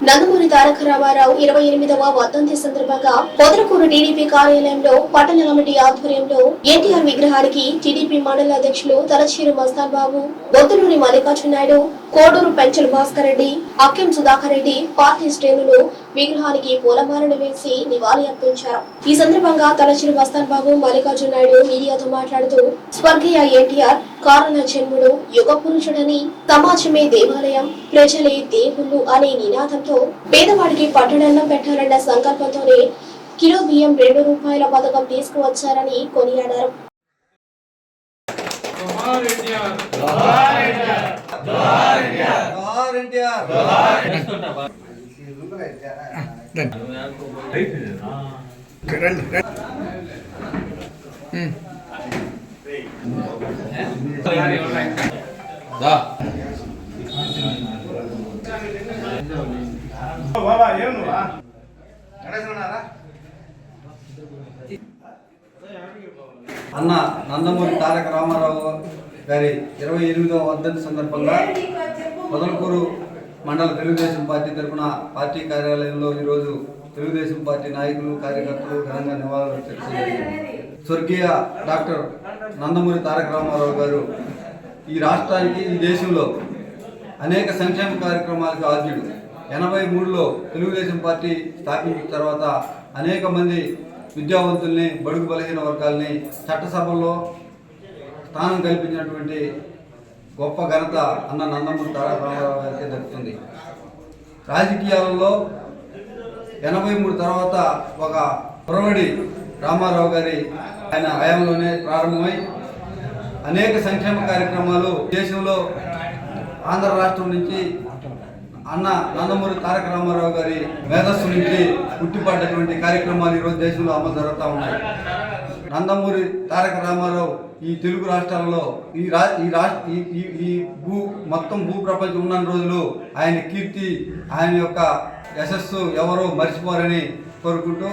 నందమూరి తారక రామారావు ఇరవై ఎనిమిదవ వర్ధంతి సందర్భంగా పొదలకూరు టీడీపీ కార్యాలయంలో పట్టణ కమిటీ ఆధ్వర్యంలో ఎన్టీఆర్ విగ్రహానికి టీడీపీ మండల అధ్యక్షులు తలచీరు మస్తాన్ బాబు బొత్తులూరి మల్లికార్జున నాయుడు కోడూరు పెంచల్ భాస్కర్ రెడ్డి అక్కెం సుధాకర్ రెడ్డి పార్టీ శ్రేణులు విగ్రహానికి పూలమాలను వేసి నివాళి అర్పించారు ఈ సందర్భంగా తలచిరు బస్తాన్ బాబు మల్లికార్జున నాయుడు మీడియాతో మాట్లాడుతూ స్వర్గీయ ఎన్టీఆర్ కారణ జన్ముడు యుగ పురుషుడని సమాజమే దేవాలయం ప్రజలే దేవుళ్ళు అనే నినాదంతో పేదవాడికి పట్టణంలో పెట్టాలన్న సంకల్పంతోనే కిలో బియ్యం రెండు రూపాయల పథకం తీసుకువచ్చారని కొనియాడారు జోహార్ ఎన్టీఆర్ ఎన్టీఆర్ రండి రండి బాబా ఏం నువ్వా అన్న నందమూరి తారక రామారావు గారి ఇరవై ఎనిమిదవ వర్ధంతి సందర్భంగా మొదలకూరు మండల తెలుగుదేశం పార్టీ తరఫున పార్టీ కార్యాలయంలో ఈరోజు తెలుగుదేశం పార్టీ నాయకులు కార్యకర్తలు ఘనంగా నివాళులు అర్పించడం స్వర్గీయ డాక్టర్ నందమూరి తారక రామారావు గారు ఈ రాష్ట్రానికి ఈ దేశంలో అనేక సంక్షేమ కార్యక్రమాలకు ఆద్యుడు. ఎనభై మూడులో తెలుగుదేశం పార్టీ స్థాపించిన తర్వాత అనేక మంది విద్యావంతుల్ని బడుగు బలహీన వర్గాల్ని చట్టసభల్లో స్థానం కల్పించినటువంటి గొప్ప ఘనత అన్న నందమూరి తారక రామారావు గారికి దక్కుతుంది. రాజకీయాలలో ఎనభై మూడు తర్వాత ఒక పురవడి రామారావు గారి ఆయన హయాంలోనే ప్రారంభమై అనేక సంక్షేమ కార్యక్రమాలు దేశంలో ఆంధ్ర రాష్ట్రం నుంచి అన్న నందమూరి తారక రామారావు గారి మేధస్సు నుంచి పుట్టిపడ్డటువంటి కార్యక్రమాలు ఈరోజు దేశంలో అమలు జరుగుతూ ఉన్నాయి. నందమూరి తారక రామారావు ఈ తెలుగు రాష్ట్రాలలో ఈ రా ఈ రాష్ట్ర ఈ ఈ భూ మొత్తం భూ ప్రపంచం ఉన్న రోజులు ఆయన కీర్తి ఆయన యొక్క యశస్సు ఎవరో మర్చిపోరని కోరుకుంటూ